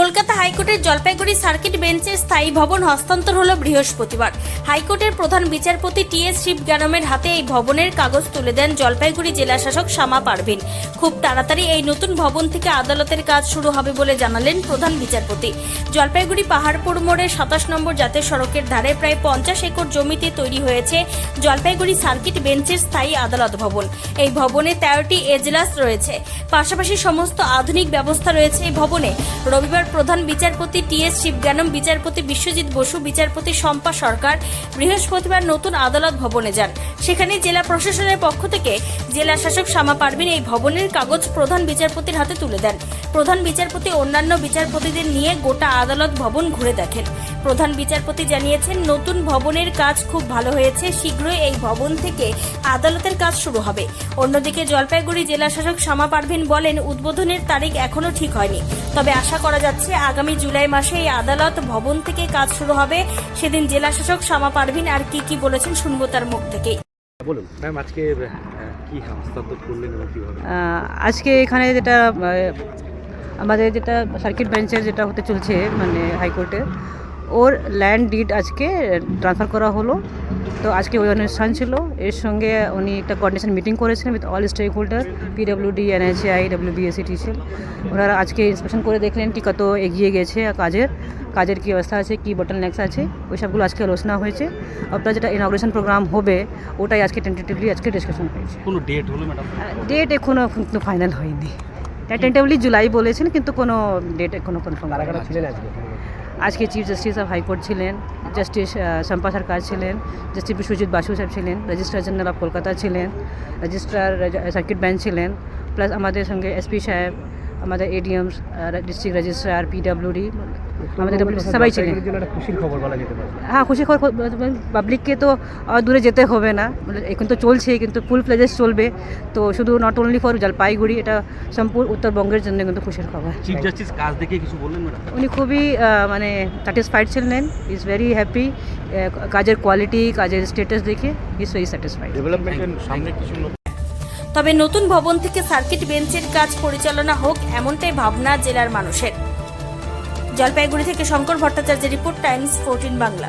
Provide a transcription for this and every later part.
কলকাতা হাইকোর্টের জলপাইগুড়ি সার্কিট বেঞ্চের স্থায়ী ভবন হস্তান্তর হল বৃহস্পতিবার। হাইকোর্টের প্রধান বিচারপতি টি এস শিবজ্ঞানমের হাতে এই ভবনের কাগজ তুলে দেন জলপাইগুড়ি জেলা শাসক শ্যামা পারভিন। খুব তাড়াতাড়ি এই নতুন ভবন থেকে আদালতের কাজ শুরু হবে বলে জানালেন প্রধান বিচারপতি। জলপাইগুড়ি পাহাড়পুর মোড়ে সাতাশ নম্বর জাতীয় সড়কের ধারে প্রায় পঞ্চাশ একর জমিতে তৈরি হয়েছে জলপাইগুড়ি সার্কিট বেঞ্চের স্থায়ী আদালত ভবন। এই ভবনে তেরোটি এজলাস রয়েছে। পাশাপাশি সমস্ত আধুনিক ব্যবস্থা রয়েছে এই ভবনে। রবিবার প্রধান বিচারপতি টি এস শিবজ্ঞানম, বিচারপতি বিশ্বজিৎ বসু, বিচারপতি শম্পা সরকার বৃহস্পতিবার নতুন আদালত ভবনে যান। সেখানে জেলা প্রশাসনের পক্ষ থেকে জেলা শাসক শ্যামা পারভিন এই ভবনের কাগজ প্রধান বিচারপতির হাতে তুলে দেন। প্রধান বিচারপতি অন্যান্য বিচারপতিদের নিয়ে গোটা আদালত ভবন ঘুরে দেখেন। প্রধান বিচারপতি জানিয়েছেন, নতুন ভবনের কাজ খুব ভালো হয়েছে, শীঘ্রই এই ভবন থেকে আদালতের কাজ শুরু হবে। অন্যদিকে জলপাইগুড়ি জেলা শাসক শ্যামা পারভিন বলেন, উদ্বোধনের তারিখ এখনও ঠিক হয়নি, তবে আশা করা যাচ্ছে আগামী জুলাই মাসে এই আদালত ভবন থেকে কাজ শুরু হবে। সেদিন জেলাশাসক শ্যামা পারভিন আর কি কি বলেছেন শুনব তার মুখ থেকে। বলুন। ম্যাম আজকে কি হস্তান্তর করলেন কীভাবে? আজকে এখানে যেটা আমাদের যেটা সার্কিট বেঞ্চের যেটা হতে চলছে মানে হাইকোর্টে ওর ল্যান্ড ডিড আজকে ট্রান্সফার করা হলো। তো আজকে ওই অনুষ্ঠান ছিল। এর সঙ্গে উনি একটা কোঅর্ডিনেশন মিটিং করেছিলেন with all stakeholder PWD NHAI WBAC TCL ওনারা আজকে ইন্সপেকশন করে দেখলেন কি কত এগিয়ে গেছে কাজের কাজের কী অবস্থা আছে কী বটল নেক্স আছে ওই সবগুলো আজকে আলোচনা হয়েছে। আপনার যেটা ইনগ্রেশন প্রোগ্রাম হবে ওটাই আজকে টেন্টেটিভলি আজকে ডিসকাশন হয়েছে। কোনো ডেট হলো ম্যাডাম ডেট এখনও কিন্তু ফাইনাল হয়নি। টেন্টেটিভলি জুলাই বলেছেন কিন্তু কোনো ডেট এখনও কনফার্ম ছিলেন আজকে? আজকে chief justice of high court ছিলেন জাস্টিস শম্পা সরকার ছিলেন জাস্টিস বিশ্বজিৎ বাসু সাহেব ছিলেন রেজিস্ট্রার জেনারেল অফ কলকাতা ছিলেন রেজিস্ট্রার সার্কিট বেঞ্চ ছিলেন প্লাস আমাদের সঙ্গে এসপি সাহেব, আমাদের এডিএমস ডিস্ট্রিক্ট রেজিস্ট্রার পিডাব্লিউডি আমাদের সবাই ছিলেন। খুশির খবর বলা যেতে পারে। হ্যাঁ খুশি খবর পাবলিককে তো দূরে যেতে হবে না। মানে এখন তো চলছে কিন্তু ফুল ফ্লেজেস চলবে। তো শুধু নট অনলি ফর জলপাইগুড়ি এটা সম্পূর্ণ উত্তরবঙ্গের জন্য কিন্তু খুশির খবর। চিফ জাস্টিস কাজ দেখে কিছু বললেন উনি খুবই মানে স্যাটিসফাইড ছিলেন। ইজ ভেরি হ্যাপি কাজের কোয়ালিটি কাজের স্ট্যাটাস দেখে ইজ ভেরি স্যাটিসফাইড ডেভেলপমেন্টের সামনে কিছু তবে নতুন ভবন থেকে সার্কিট বেঞ্চের কাজ পরিচালনা হোক এমনটাই ভাবনা জেলার মানুষের। জলপাইগুড়ি থেকে শঙ্কর ভট্টাচার্যের রিপোর্ট টাইমস ফোরটিন বাংলা।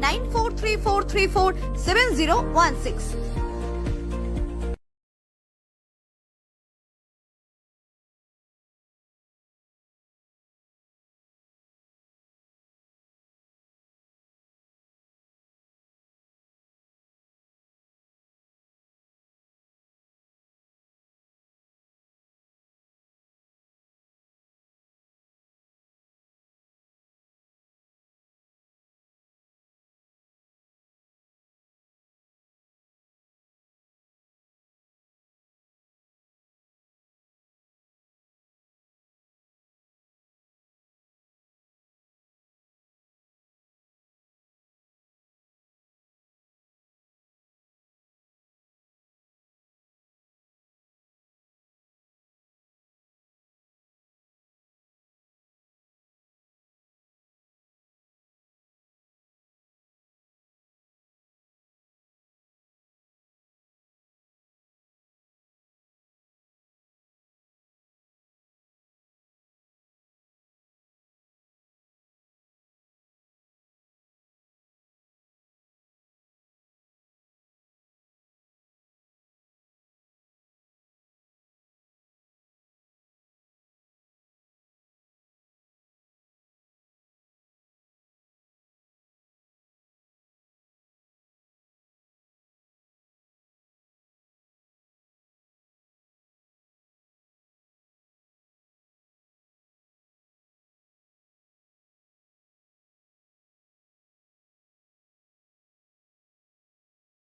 9434347016.